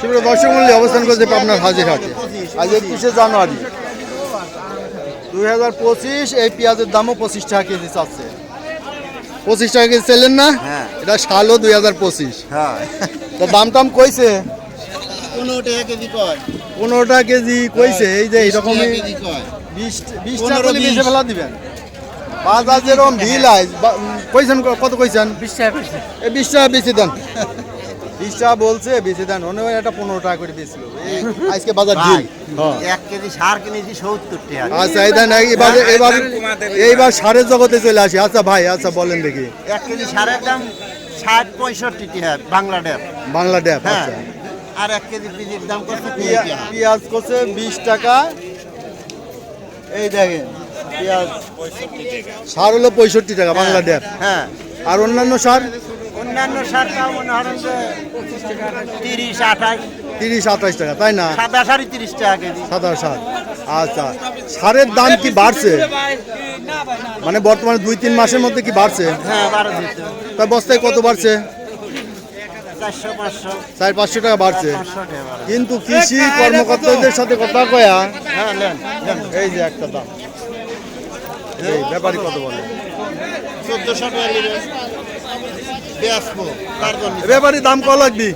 সুপ্রিয় দর্শক মূল্যে অবস্থান করছে হাজির হাটে আজ একত্রিশে জানুয়ারি। দুই হাজার পঁচিশ এই পেঁয়াজের দামও পঁচিশ টাকা কেজি চাচ্ছে। পঁচিশ টাকা কেজি চাইলেন না? হ্যাঁ। এটা সালও দুই হাজার পঁচিশ। হ্যাঁ। দাম টাম কইছে? পনেরো টাকা কেজি কয়? পনেরো টাকা কেজি কইছে এই যে টাকা কয়? বিশ বিশ টাকা করে বিশ। বেশি। ফেলা দিবেন। বাজার যেরকম ভিল আয় কইছেন কত কইছেন? এই বিশ টাকা বেশি দেন। বিশ টাকা বলছে বেশি দেন। অন্য একটা পনেরো টাকা করে বেশি আজকে বাজার ঢিল হ্যাঁ। এক কেজি সার কিনেছি সত্তর টাকা। আচ্ছা এই দেন এবার এবার এইবার সারের জগতে চলে আসি। আচ্ছা ভাই আচ্ছা বলেন দেখি। এক কেজি সারের দাম ষাট পঁয়ষট্টি টাকা বাংলাদেশ বাংলা ড্যাপ হ্যাঁ। আচ্ছা। আর এক কেজি পিজির দাম করছে পেঁয়াজ করছে বিশ টাকা। এই দেখেন পেঁয়াজ। সার হলো পঁয়ষট্টি টাকা বাংলা ড্যাপ হ্যাঁ। আর অন্যান্য সার? অন্যান্য সার মনে হরেন যে তিরিশ আঠাশ। তিরিশ আঠাশ টাকা তাই না? সাদা সাড়ে তিরিশ টাকা কেজি। সাদা সার আচ্ছা। সারের দাম কি বাড়ছে? মানে বর্তমানে দুই তিন মাসের মধ্যে কি বাড়ছে? হ্যাঁ তা বস্তায় কত বাড়ছে? চার পাঁচশো টাকা বাড়ছে। কিন্তু কৃষি কর্মকর্তাদের সাথে কথা কয়া হ্যাঁ এই যে একটা দাম। এই ব্যাপারী কত বলে? চোদ্দশো টাকা ব্যাপারী দাম ক লাগবি?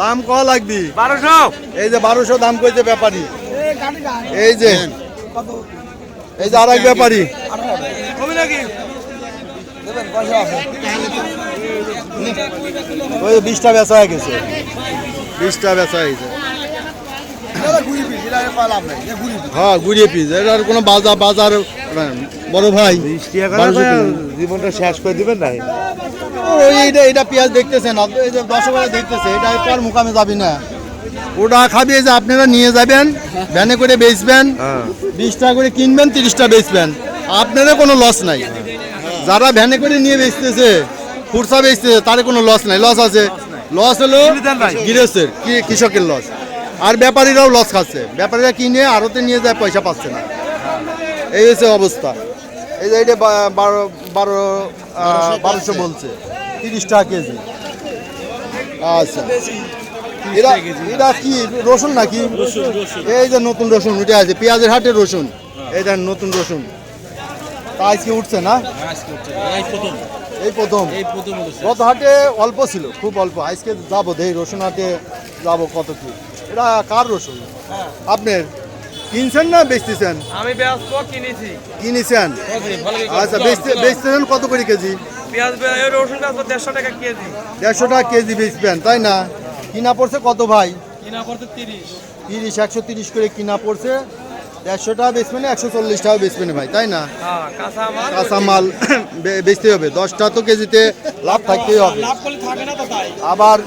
দাম ক লাগবি? বারোশো। এই যে বারোশো দাম কইছে ব্যাপারী। এই যে এই যে আর এক ব্যাপারী ওই বিশটা বেচা হয়ে গেছে। বিশটা বেচা হয়েছে হ্যাঁ ঘুরিয়ে পিস এটার কোনো বাজার বাজার বড় ভাই। জীবনটা শেষ করে দিবেন না? এইটা এটা পেঁয়াজ দেখতেছেন? এই যে দশ দেখতেছে এটা একটু মুকামে যাবি না। ওটা খাবি যে আপনারা নিয়ে যাবেন ভ্যানে করে বেচবেন বিশ টাকা করে কিনবেন তিরিশটা বেচবেন। আপনারও কোনো লস নাই। যারা ভ্যানে করে নিয়ে বেচতেছে খুরসা বেচতেছে তার কোনো লস নাই। লস আছে। লস হলো গৃহস্থের কি- কৃষকের লস আর ব্যাপারীরাও লস খাচ্ছে। ব্যাপারীরা কিনে আড়তে নিয়ে যায় পয়সা পাচ্ছে না। এই হচ্ছে অবস্থা। এই যে এটা বারো বারো বারোশো বলছে। তিরিশ টাকা কেজি। আচ্ছা। এরা এটা কি রসুন নাকি? এই যে নতুন রসুন উঠে আছে পেঁয়াজের হাটে রসুন। এই দেন নতুন রসুন। তা আজকে উঠছে না? এই প্রথম। গত হাটে অল্প ছিল খুব অল্প। আজকে যাব দেই রসুন হাটে যাব কত কি এটা কার রসুন? আপনার? কিনছেন না বেচতেছেন? আমি কিনেছি। কিনেছেন? আচ্ছা বেচতে বেচতেছেন কত করে কেজি? পেঁয়াজ রসুন গাছ দেড়শো টাকা কেজি। দেড়শো টাকা কেজি বেচবেন তাই না? কিনা পড়ছে কত ভাই? কিনা তিরিশ। তিরিশ একশো তিরিশ করে কিনা পড়ছে। দেড়শো টাকা বেচবেন একশো চল্লিশ টাকা বেচবেন ভাই তাই না? হ্যাঁ কাঁচা মাল বেচতে হবে। দশটা তো কেজিতে লাভ থাকতেই হবে। আবার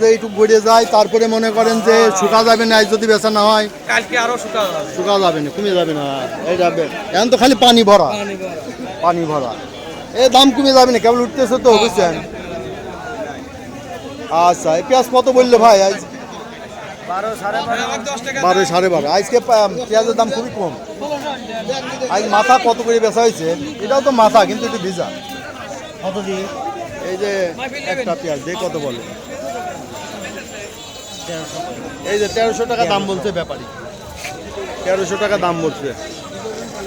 যে একটু গড়ে যায় তারপরে মনে করেন যে শুকা যাবে না আজ যদি বেচা না হয় কালকে আরও শুকা যাবে। শুকা যাবে না কমে যাবে না। এই যাবে এখন তো খালি পানি ভরা। পানি ভরা। এই দাম কমে যাবে না কেবল উঠতেছে তো বুঝছেন? আচ্ছা এই পেঁয়াজ কত বলল ভাই আজ? বারো সাড়ে বারো। দশ টাকা বারো সাড়ে বারো। আজকে পেঁয়াজের দাম খুবই কম। আজ মাথা কত করে বেচা হয়েছে? এটাও তো মাথা কিন্তু একটু ভিজা। কত দিয়ে? এই যে একটা পেঁয়াজ দিয়ে কত বলে? এই যে তেরোশো টাকা দাম বলছে ব্যাপারী। তেরোশো টাকা দাম বলছে।